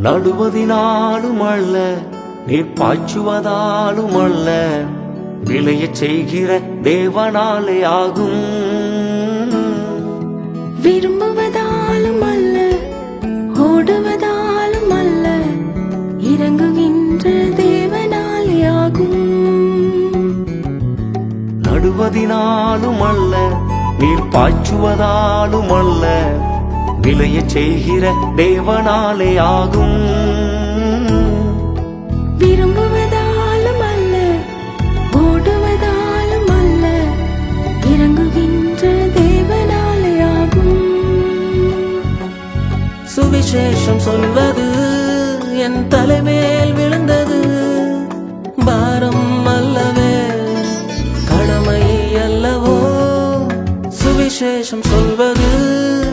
நடுவதினாலும் அல்ல நீர் பாய்ச்சுவதாலும் அல்ல. விளையச் செய்கிற தேவனாலே ஆகும். விரும்புவதாலும் அல்ல ஓடுவதாலும் அல்ல. இறங்குகின்ற தேவனாலே ஆகும். நடுவதினாலும் அல்ல நீர் பாய்ச்சுவதாலும் அல்ல. விளையச் செய்கிற தேவனாலே ஆகும். விரும்புவதாலும் அல்ல ஓடுவதாலும் அல்ல இறங்குகின்ற தேவனாலே ஆகும். சுவிசேஷம் சொல்வது என் தலைமேல் விழுந்தது. பாரம் அல்லவே கடமை அல்லவோ? சுவிசேஷம் சொல்வது